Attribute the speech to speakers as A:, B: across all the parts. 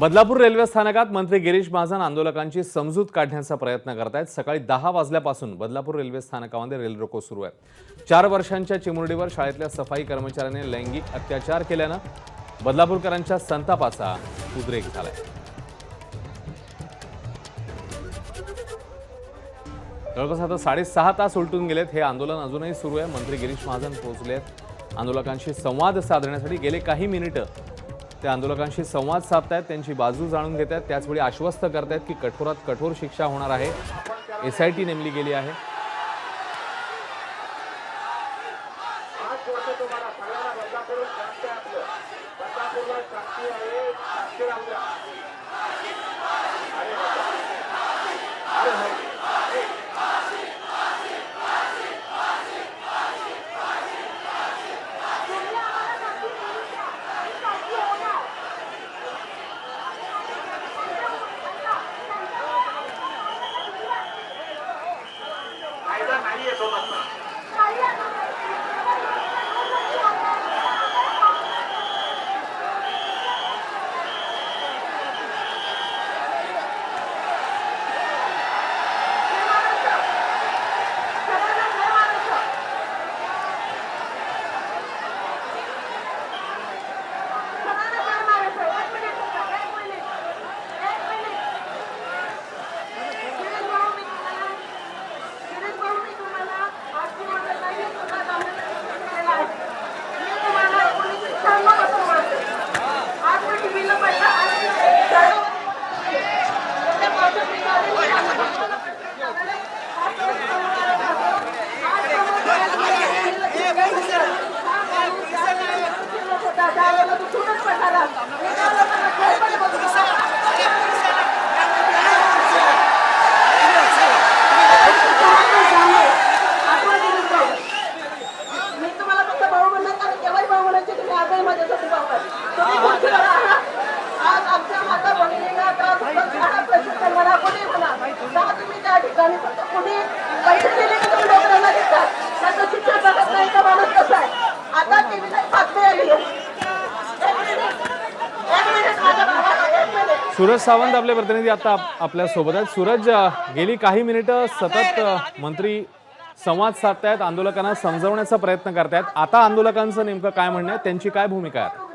A: Badlapur railway स्थानकात मंत्री गिरीश महाजन आंदोलकांची समजूत काढण्याचा प्रयत्न करतायत. सकाळी दहा वाजल्यापासून बदलापूर रेल्वे स्थानकामध्ये रेल रोको सुरू आहे. चार वर्षांच्या चिमुरडीवर शाळेतल्या सफाई कर्मचाऱ्याने लैंगिक अत्याचार केल्यानं बदलापूरकरांच्या संतापाचा उद्रेक झालाय. जवळपास आता साडेसहा तास उलटून गेलेत. हे आंदोलन अजूनही सुरू आहे. मंत्री गिरीश महाजन पोहोचले आहेत आंदोलकांशी संवाद साधण्यासाठी गेले काही मिनिटं ते आंदोलकांशी संवाद साधतायत त्यांची बाजू जाणून घेत आहेत त्याचवेळी आश्वस्त करतायत की कठोरात कठोर शिक्षा होणार आहे. एस आय टी नेमली गेली आहे.
B: todas
C: मी तुम्हाला फक्त भाऊ म्हणणार कारण केव्हाही भाऊ म्हणायचे तुम्ही आजही माझ्यासाठी भाऊ तुम्ही आहात आज आमच्या माता बहिणीला त्रास म्हणा कुणी म्हणा तेव्हा तुम्ही त्या ठिकाणी फक्त कुणी पैसे दिले की तुम्ही डोक्याला घेतात त्याचं शिक्षण बघत नाही तर माणूस कसं आहे आता टीव्हीला बातमी आली आहे एक मिनिट एक मिनिट माझ्या भावाला एक मिनिट
A: सूरज सावंत आपले प्रतिनिधी आता आपल्यासोबत आहेत. सूरज गेली काही मिनिटं सतत मंत्री संवाद साधतायत आंदोलकांना समजवण्याचा प्रयत्न करतायत. आता आंदोलकांचं नेमकं काय म्हणणं आहे? त्यांची काय भूमिका आहे?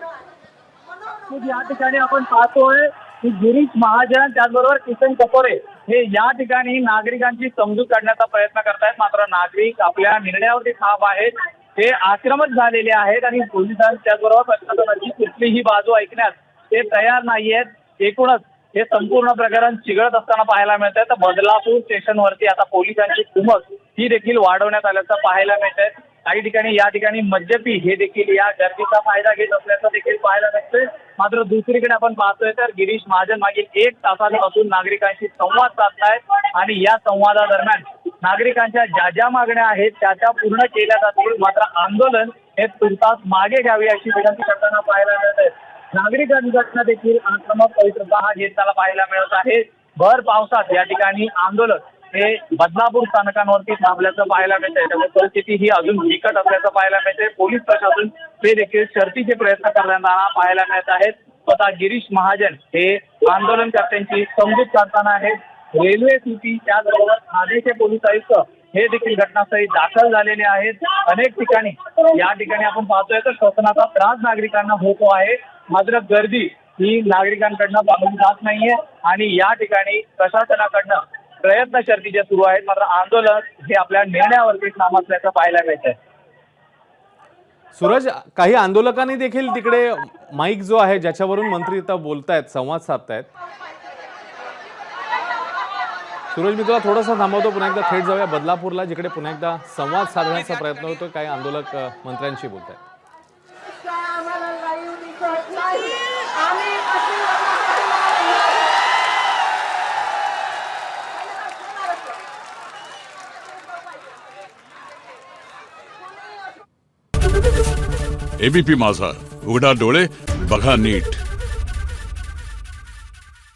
D: म्हणजे या ठिकाणी आपण पाहतोय की गिरीश महाजन त्याचबरोबर किसन कपोरे हे या ठिकाणी नागरिकांची समजूत काढण्याचा प्रयत्न करतायत. मात्र नागरिक आपल्या निर्णयावरती ठाम आहेत. ते आक्रमक झालेले आहेत आणि पोलिसांनी त्याचबरोबर प्रशासनाची कुठलीही बाजू ऐकण्यास ते तयार नाहीयेत. एकूणच हे संपूर्ण प्रकरण चिघळत असताना पाहायला मिळत आहे तर बदलापूर स्टेशनवरती आता पोलिसांची कुमक ही देखील वाढवण्यात आल्याचं पाहायला मिळत आहे काही ठिकाणी या ठिकाणी मद्यपी हे देखील या गर्दीचा फायदा घेत असल्याचं देखील पाहायला मिळतंय. मात्र दुसरीकडे आपण पाहतोय तर गिरीश महाजन मागील एक तासापासून नागरिकांशी संवाद साधतायत आणि या संवादादरम्यान नागरिकांच्या ज्या ज्या मागण्या आहेत त्या त्या पूर्ण केल्या जातील. मात्र आंदोलन हे तुर्तास मागे घ्यावे अशी विनंती करताना पाहायला मिळत आहे नागरिकांकडनं देखील आक्रमक पवित्रता हा घेताना पाहायला मिळत आहे. भर पावसात या ठिकाणी आंदोलन हे बदलापूर स्थानकांवरती थांबल्याचं पाहायला मिळतंय. त्यामुळे परिस्थिती ही अजून बिकट असल्याचं पाहायला मिळते पोलीस प्रशासन ते देखील शर्तीचे प्रयत्न करताना पाहायला मिळत आहेत. स्वतः गिरीश महाजन हे आंदोलनकर्त्यांची समजूत काढताना आहेत. रेल्वे सुटी त्याचबरोबर ठाणेचे पोलीस आयुक्त हे देखील घटनास्थळी दाखल झालेले आहेत. अनेक ठिकाणी या ठिकाणी आपण पाहतोय तर श्वसनाचा त्रास नागरिकांना होतो आहे. मात्र गर्दी ही नागरिकांकडनं पाहून जात नाहीये आणि या ठिकाणी प्रशासनाकडनं प्रयत्न शर्तीचे सुरू आहेत. मात्र आंदोलन हे आपल्या निर्णयावरती नाम असल्याचं पाहायला मिळत आहे
A: सूरज काही आंदोलकांनी देखील तिकडे माईक जो आहे ज्याच्यावरून मंत्री आता बोलतायत संवाद साधतायत सूरज मी तुला थोडंसं थांबवतो. पुन्हा एकदा थेट जाऊया बदलापूरला जिकडे पुन्हा एकदा संवाद साधण्याचा प्रयत्न होतो काही आंदोलक मंत्र्यांशी बोलत आहेत
E: एबीपी माझा. उघडा डोळे बघा नीट.